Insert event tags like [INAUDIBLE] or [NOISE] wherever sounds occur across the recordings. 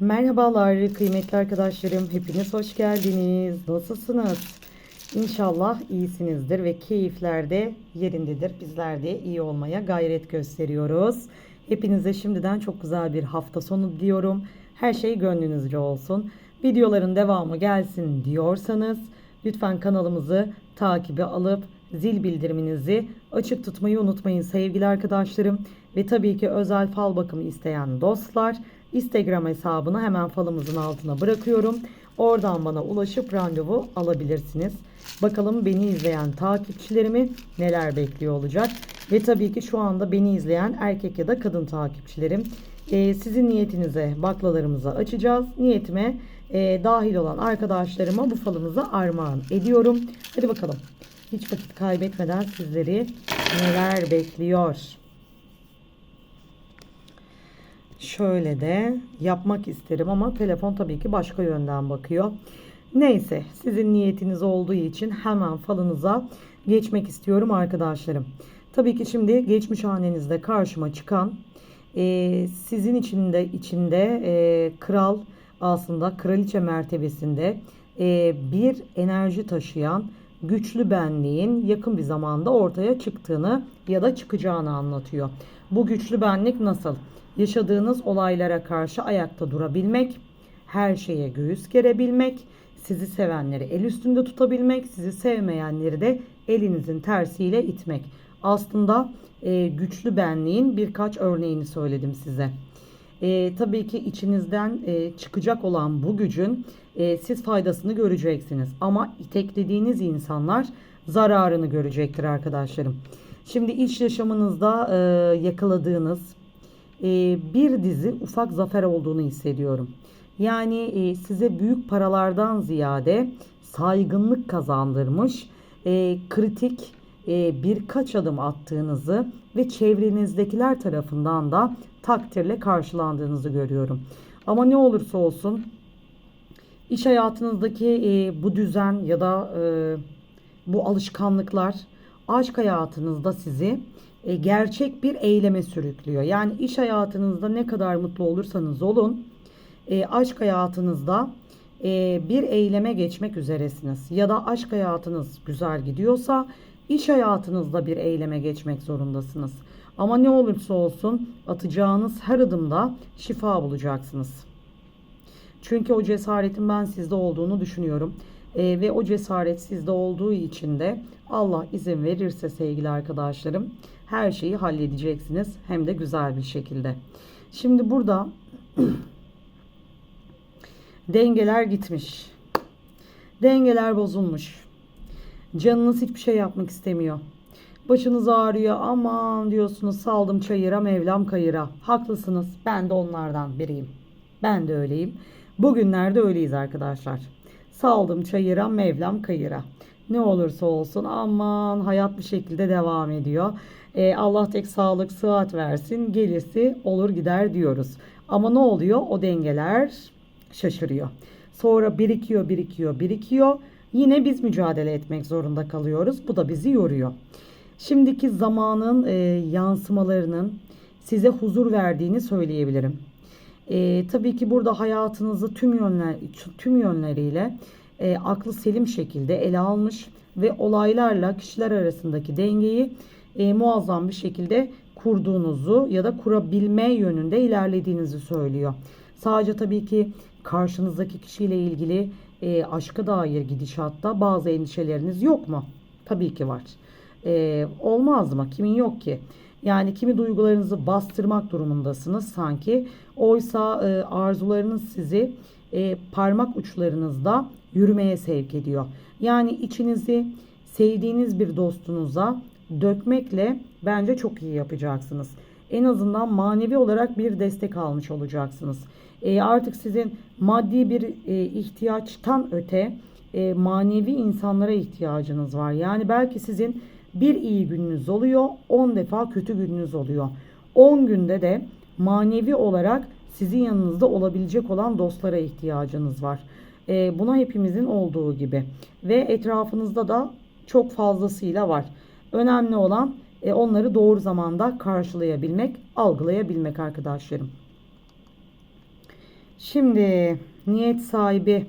Merhabalar kıymetli arkadaşlarım. Hepiniz hoş geldiniz. Nasılsınız? İnşallah iyisinizdir ve keyifler de yerindedir. Bizler de iyi olmaya gayret gösteriyoruz. Hepinize şimdiden çok güzel bir hafta sonu diliyorum. Her şey gönlünüzce olsun. Videoların devamı gelsin diyorsanız lütfen kanalımızı takibe alıp zil bildiriminizi açık tutmayı unutmayın sevgili arkadaşlarım. Ve tabii ki özel fal bakımı isteyen dostlar Instagram hesabını hemen falımızın altına bırakıyorum. Oradan bana ulaşıp randevu alabilirsiniz. Bakalım beni izleyen takipçilerimi neler bekliyor olacak. Ve tabii ki şu anda beni izleyen erkek ya da kadın takipçilerim. Ee, sizin niyetinize baklalarımızı açacağız. Niyetime e, dahil olan arkadaşlarıma bu falımızı armağan ediyorum. Hadi bakalım. Hiç vakit kaybetmeden sizleri neler bekliyor. Şöyle de yapmak isterim ama telefon tabii ki başka yönden bakıyor. Neyse sizin niyetiniz olduğu için hemen falınıza geçmek istiyorum arkadaşlarım. Tabii ki şimdi geçmiş hanenizde karşıma çıkan e, sizin içinde içinde e, kral aslında kraliçe mertebesinde e, bir enerji taşıyan güçlü benliğin yakın bir zamanda ortaya çıktığını ya da çıkacağını anlatıyor. Bu güçlü benlik nasıl? Yaşadığınız olaylara karşı ayakta durabilmek, her şeye göğüs gerebilmek, sizi sevenleri el üstünde tutabilmek, sizi sevmeyenleri de elinizin tersiyle itmek. Aslında e, güçlü benliğin birkaç örneğini söyledim size. E, tabii ki içinizden e, çıkacak olan bu gücün e, siz faydasını göreceksiniz. Ama iteklediğiniz insanlar zararını görecektir arkadaşlarım. Şimdi iş yaşamınızda e, yakaladığınız e, bir dizi ufak zafer olduğunu hissediyorum. Yani e, size büyük paralardan ziyade saygınlık kazandırmış, e, kritik e, birkaç adım attığınızı ve çevrenizdekiler tarafından da takdirle karşılandığınızı görüyorum. Ama ne olursa olsun iş hayatınızdaki e, bu düzen ya da bu alışkanlıklar aşk hayatınızda sizi e, gerçek bir eyleme sürüklüyor. Yani iş hayatınızda ne kadar mutlu olursanız olun, e, aşk hayatınızda e, bir eyleme geçmek üzeresiniz. Ya da aşk hayatınız güzel gidiyorsa iş hayatınızda bir eyleme geçmek zorundasınız. Ama ne olursa olsun atacağınız her adımda şifa bulacaksınız. Çünkü o cesaretin ben sizde olduğunu düşünüyorum. E, ve o cesaret sizde olduğu için de Allah izin verirse sevgili arkadaşlarım her şeyi halledeceksiniz. Hem de güzel bir şekilde. Şimdi burada [CLEARS THROAT] dengeler gitmiş. Dengeler bozulmuş. Canınız hiçbir şey yapmak istemiyor. Başınız ağrıyor aman diyorsunuz saldım çayıra mevlam kayıra. Haklısınız ben de onlardan biriyim. Ben de öyleyim. Bugünlerde öyleyiz arkadaşlar. Saldım çayıra mevlam kayıra. Ne olursa olsun aman hayat bir şekilde devam ediyor. Ee, Allah tek sağlık sıhhat versin gelirsi olur gider diyoruz. Ama ne oluyor o dengeler şaşırıyor. Sonra birikiyor birikiyor birikiyor. Yine biz mücadele etmek zorunda kalıyoruz. Bu da bizi yoruyor. Şimdiki zamanın e, yansımalarının size huzur verdiğini söyleyebilirim. E, tabii ki burada hayatınızı tüm yönler tüm yönleriyle e, aklı selim şekilde ele almış ve olaylarla kişiler arasındaki dengeyi e, muazzam bir şekilde kurduğunuzu ya da kurabilme yönünde ilerlediğinizi söylüyor. Sadece tabii ki karşınızdaki kişiyle ilgili e, aşka dair gidişatta bazı endişeleriniz yok mu? Tabii ki var. E, olmaz mı? Kimin yok ki? Yani kimi duygularınızı bastırmak durumundasınız sanki. Oysa e, arzularınız sizi e, parmak uçlarınızda yürümeye sevk ediyor. Yani içinizi sevdiğiniz bir dostunuza dökmekle bence çok iyi yapacaksınız. En azından manevi olarak bir destek almış olacaksınız. E, artık sizin maddi bir e, ihtiyaçtan öte e, manevi insanlara ihtiyacınız var. Yani belki sizin bir iyi gününüz oluyor, 10 defa kötü gününüz oluyor. 10 günde de manevi olarak sizin yanınızda olabilecek olan dostlara ihtiyacınız var. E, buna hepimizin olduğu gibi ve etrafınızda da çok fazlasıyla var. Önemli olan e, onları doğru zamanda karşılayabilmek, algılayabilmek arkadaşlarım. Şimdi niyet sahibi.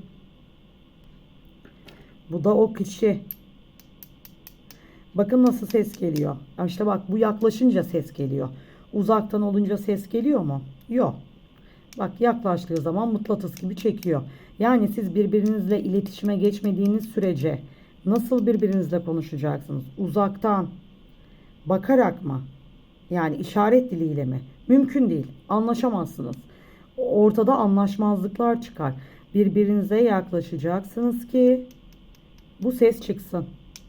Bu da o kişi. Bakın nasıl ses geliyor. İşte bak bu yaklaşınca ses geliyor. Uzaktan olunca ses geliyor mu? Yok. Bak yaklaştığı zaman mıknatıs gibi çekiyor. Yani siz birbirinizle iletişime geçmediğiniz sürece nasıl birbirinizle konuşacaksınız? Uzaktan bakarak mı? Yani işaret diliyle mi? Mümkün değil. Anlaşamazsınız. Ortada anlaşmazlıklar çıkar. Birbirinize yaklaşacaksınız ki bu ses çıksın.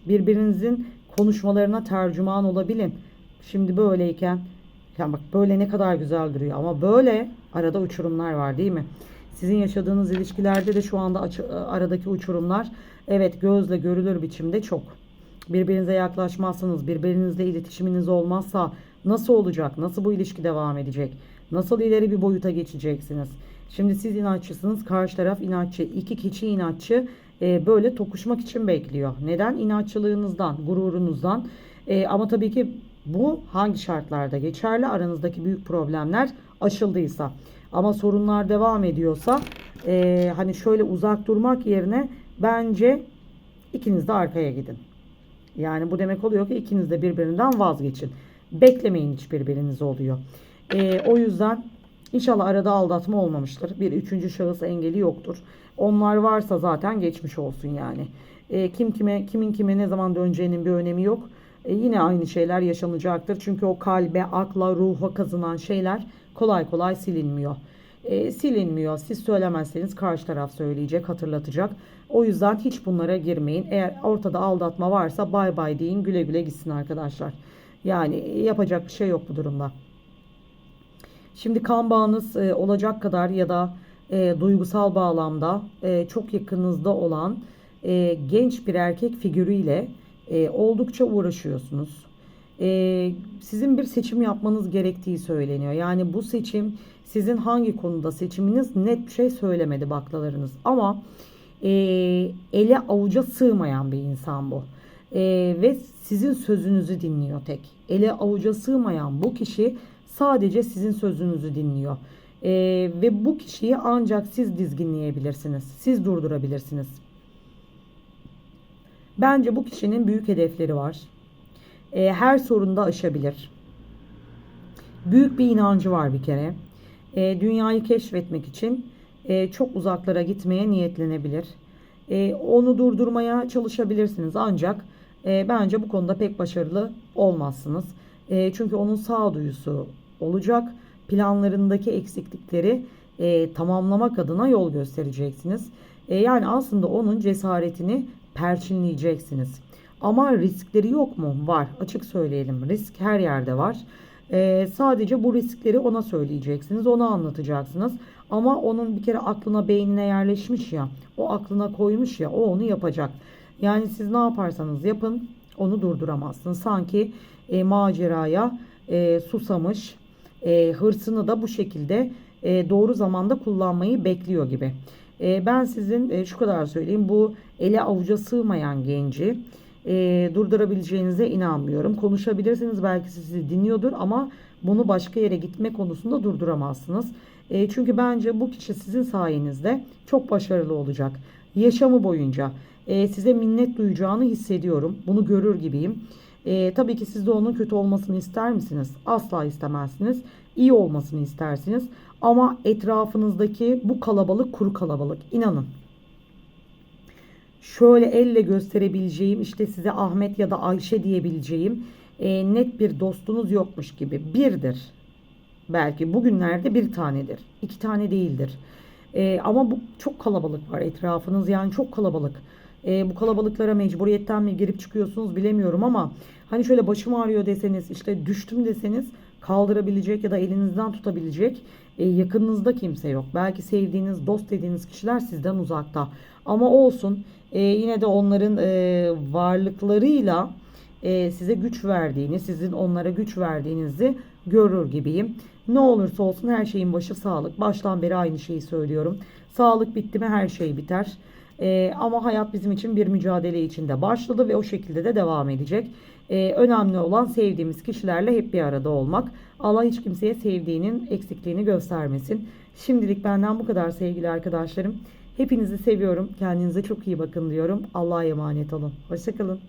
Birbirinizin konuşmalarına tercüman olabilin. Şimdi böyleyken ya bak böyle ne kadar güzel duruyor ama böyle arada uçurumlar var değil mi? Sizin yaşadığınız ilişkilerde de şu anda açı- aradaki uçurumlar evet gözle görülür biçimde çok. Birbirinize yaklaşmazsanız, birbirinizle iletişiminiz olmazsa nasıl olacak? Nasıl bu ilişki devam edecek? Nasıl ileri bir boyuta geçeceksiniz? Şimdi siz inatçısınız, karşı taraf inatçı. İki kişi inatçı e, böyle tokuşmak için bekliyor. Neden? İnatçılığınızdan, gururunuzdan. E, ama tabii ki bu hangi şartlarda geçerli? Aranızdaki büyük problemler aşıldıysa. Ama sorunlar devam ediyorsa e, hani şöyle uzak durmak yerine bence ikiniz de arkaya gidin. Yani bu demek oluyor ki ikiniz de birbirinden vazgeçin. Beklemeyin hiçbirbirinizi oluyor. Ee, o yüzden inşallah arada aldatma olmamıştır. Bir üçüncü şahıs engeli yoktur. Onlar varsa zaten geçmiş olsun yani. Ee, kim kime kimin kime ne zaman döneceğinin bir önemi yok. Ee, yine aynı şeyler yaşanacaktır. Çünkü o kalbe, akla, ruha kazınan şeyler kolay kolay silinmiyor. Ee, silinmiyor. Siz söylemezseniz karşı taraf söyleyecek, hatırlatacak. O yüzden hiç bunlara girmeyin. Eğer ortada aldatma varsa bay bay deyin, güle güle gitsin arkadaşlar. Yani yapacak bir şey yok bu durumda. Şimdi kan bağınız e, olacak kadar ya da e, duygusal bağlamda e, çok yakınınızda olan e, genç bir erkek figürüyle e, oldukça uğraşıyorsunuz. E, sizin bir seçim yapmanız gerektiği söyleniyor. Yani bu seçim sizin hangi konuda seçiminiz net bir şey söylemedi baklalarınız. Ama e, ele avuca sığmayan bir insan bu. E, ve sizin sözünüzü dinliyor tek. Ele avuca sığmayan bu kişi sadece sizin sözünüzü dinliyor. E, ve bu kişiyi ancak siz dizginleyebilirsiniz. Siz durdurabilirsiniz. Bence bu kişinin büyük hedefleri var. E, her sorunda aşabilir. Büyük bir inancı var bir kere. E, dünyayı keşfetmek için e, çok uzaklara gitmeye niyetlenebilir. E, onu durdurmaya çalışabilirsiniz ancak e, bence bu konuda pek başarılı olmazsınız. E, çünkü onun sağduyusu olacak. Planlarındaki eksiklikleri e, tamamlamak adına yol göstereceksiniz. E, yani aslında onun cesaretini perçinleyeceksiniz. Ama riskleri yok mu? Var. Açık söyleyelim. Risk her yerde var. Ee, sadece bu riskleri ona söyleyeceksiniz. Ona anlatacaksınız. Ama onun bir kere aklına beynine yerleşmiş ya. O aklına koymuş ya. O onu yapacak. Yani siz ne yaparsanız yapın onu durduramazsınız. Sanki e, maceraya e, susamış e, hırsını da bu şekilde e, doğru zamanda kullanmayı bekliyor gibi. E, ben sizin e, şu kadar söyleyeyim bu ele avuca sığmayan genci e, durdurabileceğinize inanmıyorum. Konuşabilirsiniz belki sizi dinliyordur ama bunu başka yere gitme konusunda durduramazsınız. E, çünkü bence bu kişi sizin sayenizde çok başarılı olacak. Yaşamı boyunca e, size minnet duyacağını hissediyorum. Bunu görür gibiyim. E, tabii ki siz de onun kötü olmasını ister misiniz? Asla istemezsiniz. İyi olmasını istersiniz. Ama etrafınızdaki bu kalabalık kuru kalabalık. İnanın şöyle elle gösterebileceğim işte size Ahmet ya da Ayşe diyebileceğim e, net bir dostunuz yokmuş gibi birdir. Belki bugünlerde bir tanedir. iki tane değildir. E, ama bu çok kalabalık var etrafınız yani çok kalabalık. E, bu kalabalıklara mecburiyetten mi girip çıkıyorsunuz bilemiyorum ama hani şöyle başım ağrıyor deseniz işte düştüm deseniz kaldırabilecek ya da elinizden tutabilecek e, yakınınızda kimse yok. Belki sevdiğiniz, dost dediğiniz kişiler sizden uzakta. Ama olsun e, yine de onların e, varlıklarıyla e, size güç verdiğini, sizin onlara güç verdiğinizi görür gibiyim. Ne olursa olsun her şeyin başı sağlık. Baştan beri aynı şeyi söylüyorum. Sağlık bitti mi her şey biter. Ee, ama hayat bizim için bir mücadele içinde başladı ve o şekilde de devam edecek. Ee, önemli olan sevdiğimiz kişilerle hep bir arada olmak. Allah hiç kimseye sevdiğinin eksikliğini göstermesin. Şimdilik benden bu kadar sevgili arkadaşlarım. Hepinizi seviyorum. Kendinize çok iyi bakın diyorum. Allah'a emanet olun. Hoşçakalın.